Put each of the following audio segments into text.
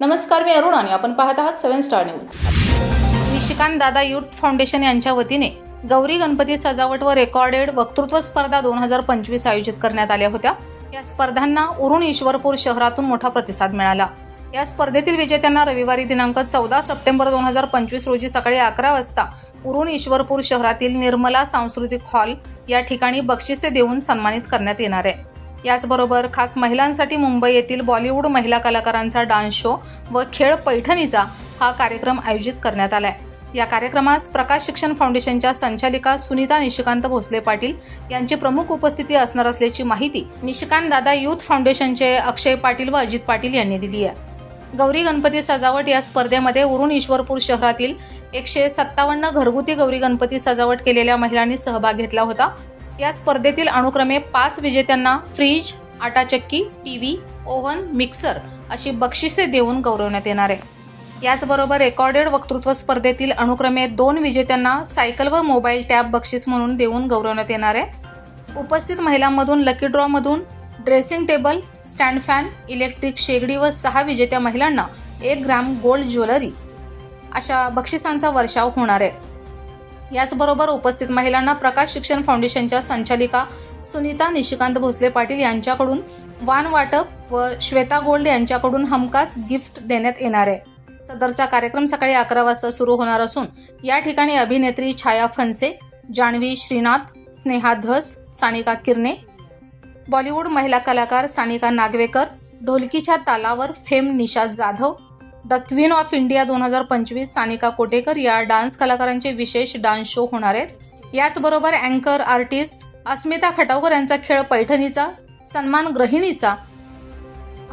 नमस्कार मी अरुण आणि आपण पाहत आहात सेव्हन स्टार न्यूज. निशिकांत दादा युथ फाउंडेशन यांच्या वतीने गौरी गणपती सजावट व रेकॉर्डेड वक्तृत्व स्पर्धा दोन हजार पंचवीस आयोजित करण्यात आल्या होत्या. या स्पर्धांना उरुण ईश्वरपूर शहरातून मोठा प्रतिसाद मिळाला. या स्पर्धेतील विजेत्यांना रविवारी दिनांक चौदा सप्टेंबर दोन हजार पंचवीस रोजी सकाळी अकरा वाजता उरुण ईश्वरपूर शहरातील निर्मला सांस्कृतिक हॉल या ठिकाणी बक्षिसे देऊन सन्मानित करण्यात येणार आहे. याचबरोबर खास महिलांसाठी मुंबई येथील बॉलिवूड महिला कलाकारांचा डान्स शो व खेळ पैठणीचा हा कार्यक्रम आयोजित करण्यात आलाय. या कार्यक्रमास प्रकाश शिक्षण फाउंडेशनच्या संचालिका सुनीता निशिकांत भोसले पाटील यांची प्रमुख उपस्थिती असणार असल्याची माहिती निशिकांत दादा युथ फाउंडेशनचे अक्षय पाटील व अजित पाटील यांनी दिली आहे. गौरी गणपती सजावट या स्पर्धेमध्ये उरुण ईश्वरपूर शहरातील एकशे सत्तावन्न घरगुती गौरी गणपती सजावट केलेल्या महिलांनी सहभाग घेतला होता. या स्पर्धेतील अनुक्रमे पाच विजेत्यांना फ्रीज आटाचक्की टीव्ही ओव्हन मिक्सर अशी बक्षिसे देऊन गौरवण्यात येणार आहे. याचबरोबर रेकॉर्डेड वक्तृत्व स्पर्धेतील अनुक्रमे दोन विजेत्यांना सायकल व मोबाईल टॅब बक्षीस म्हणून देऊन गौरवण्यात येणार आहे. उपस्थित महिलांमधून lucky ड्रॉमधून dressing table stand fan electric शेगडी व सहा विजेत्या महिलांना एक ग्रॅम गोल्ड ज्वेलरी अशा बक्षिसांचा वर्षाव होणार आहे. याचबरोबर उपस्थित महिलांना प्रकाश शिक्षण फाउंडेशनच्या संचालिका सुनीता निशिकांत भोसले पाटील यांच्याकडून वान वाटप व श्वेता गोल्ड यांच्याकडून हमखास गिफ्ट देण्यात येणार आहे. सदरचा कार्यक्रम सकाळी अकरा वाजता सुरू होणार असून या ठिकाणी अभिनेत्री छाया फनसे जान्हवी श्रीनाथ स्नेहा धस सानिका किरणे बॉलिवूड महिला कलाकार सानिका नागवेकर ढोलकीच्या तालावर fame Nisha Jadhav the queen of India दोन हजार पंचवीस सानिका कोटेकर या डान्स कलाकारांचे विशेष डान्स शो होणार आहेत. याचबरोबर अँकर आर्टिस्ट अस्मिता खटावकर यांचा खेळ पैठणीचा सन्मान ग्रहिणीचा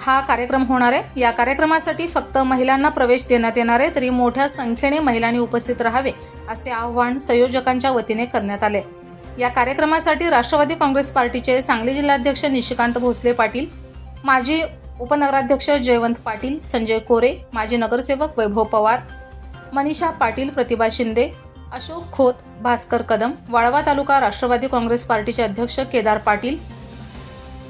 हा कार्यक्रम होणार आहे. या कार्यक्रमासाठी फक्त महिलांना प्रवेश देण्यात येणार आहे तरी मोठ्या संख्येने महिलांनी उपस्थित राहावे असे आवाहन संयोजकांच्या वतीने करण्यात आले. या कार्यक्रमासाठी राष्ट्रवादी काँग्रेस पार्टीचे सांगली जिल्हाध्यक्ष निशिकांत भोसले पाटील माजी उपनगराध्यक्ष जयवंत पाटील संजय कोरे माजी नगरसेवक वैभव पवार मनीषा पाटील प्रतिभा शिंदे अशोक खोत भास्कर कदम वाळवा तालुका राष्ट्रवादी काँग्रेस पार्टीचे अध्यक्ष केदार पाटील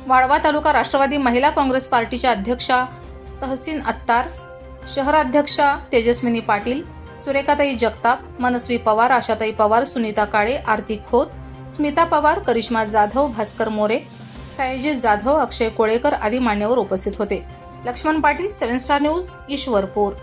वाळवा तालुका राष्ट्रवादी महिला काँग्रेस पार्टीच्या अध्यक्षा तहसीन अत्तार शहराध्यक्षा तेजस्विनी पाटील सुरेखाताई जगताप मनस्वी पवार आशाताई पवार सुनीता काळे आरती खोत स्मिता पवार करिश्मा जाधव भास्कर मोरे सायजित जाधव अक्षय कोळेकर आदी मान्यवर उपस्थित होते. Laxman Patil seven star news Ishwarpur.